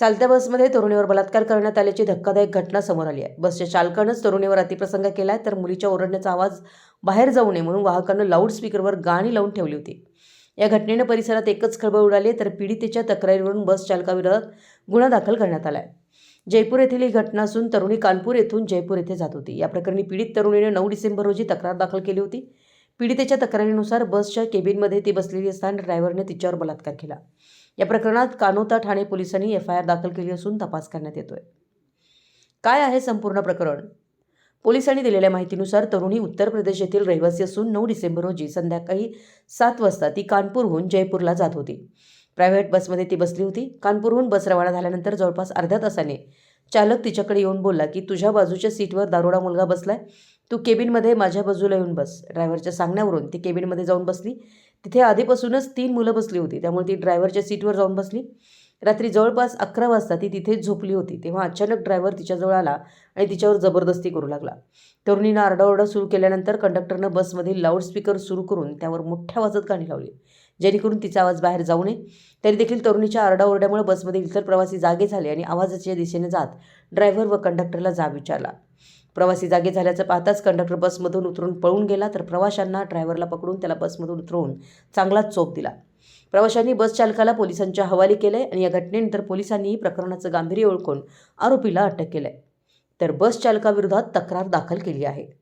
चालत्या बसमध्ये तरुणीवर बलात्कार करण्यात आल्याची धक्कादायक घटना समोर आली आहे. बसच्या चालकानंच तरुणीवर अतिप्रसंग केला आहे तर मुलीच्या ओरडण्याचा आवाज बाहेर जाऊ नये म्हणून वाहकानं लाऊडस्पीकरवर गाणी लावून ठेवली होती. या घटनेनं परिसरात एकच खळबळ उडाली तर पीडितेच्या तक्रारीवरून बस चालकाविरोधात गुन्हा दाखल करण्यात आला आहे जयपूर येथील ही घटना असून तरुणी कानपूर येथून जयपूर येथे जात होती. या प्रकरणी पीडित तरुणीने नऊ डिसेंबर रोजी तक्रार दाखल केली होती. पीडितेच्या तक्रारीनुसार बसच्या केबिनमध्ये ती बसलेली असताना ड्रायव्हरने तिच्यावर बलात्कार केला. या प्रकरणात कानोता ठाणे पोलिसांनी एफ आय आर दाखल केली असून तपास करण्यात येतोय. काय आहे संपूर्ण प्रकरण? पोलिसांनी दिलेल्या माहितीनुसार तरुणी उत्तर प्रदेश येथील रहिवासी असून नऊ डिसेंबर रोजी संध्याकाळी सात वाजता ती कानपूरहून जयपूरला जात होती. प्रायव्हेट बसमध्ये ती बसली होती. कानपूरहून बस रवाना झाल्यानंतर जवळपास अर्ध्या तासाने चालक तिच्याकडे येऊन बोलला की तुझ्या बाजूच्या सीटवर दारोडा मुलगा बसलाय. तू केबिनमध्ये माझ्या बाजूला येऊन बस. ड्रायव्हरच्या सांगण्यावरून ती केबिनमध्ये जाऊन बसली. तिथे आधीपासूनच तीन मुलं बसली होती. त्यामुळे ती ड्रायव्हरच्या सीटवर जाऊन बसली. रात्री जवळपास अकरा वाजता ती तिथेच झोपली होती. तेव्हा अचानक ड्रायव्हर तिच्याजवळ आला आणि तिच्यावर जबरदस्ती करू लागला. तरुणीनं आरडाओरडा सुरू केल्यानंतर कंडक्टरनं बसमधील लाऊडस्पीकर सुरू करून त्यावर मोठ्या वाजत गाणी लावली. जेणेकरून तिचा आवाज बाहेर जाऊ नये. तरी देखील तरुणीच्या आरडाओरड्यामुळे बसमधील इतर प्रवासी जागे झाले आणि आवाजाच्या दिशेने जात ड्रायव्हर व कंडक्टरला जाब विचारला. प्रवासी जागे झाल्याचं पाहताच कंडक्टर बसमधून उतरून पळून गेला तर प्रवाशांना ड्रायव्हरला पकडून त्याला बसमधून उतरवून चांगलाच चोप दिला. प्रवाशांनी बस चालकाला पोलिसांच्या हवाली केलंय आणि या घटनेनंतर पोलिसांनी प्रकरणाचं गांभीर्य ओळखून आरोपीला अटक केलंय. तर बस चालकाविरोधात तक्रार दाखल केली आहे.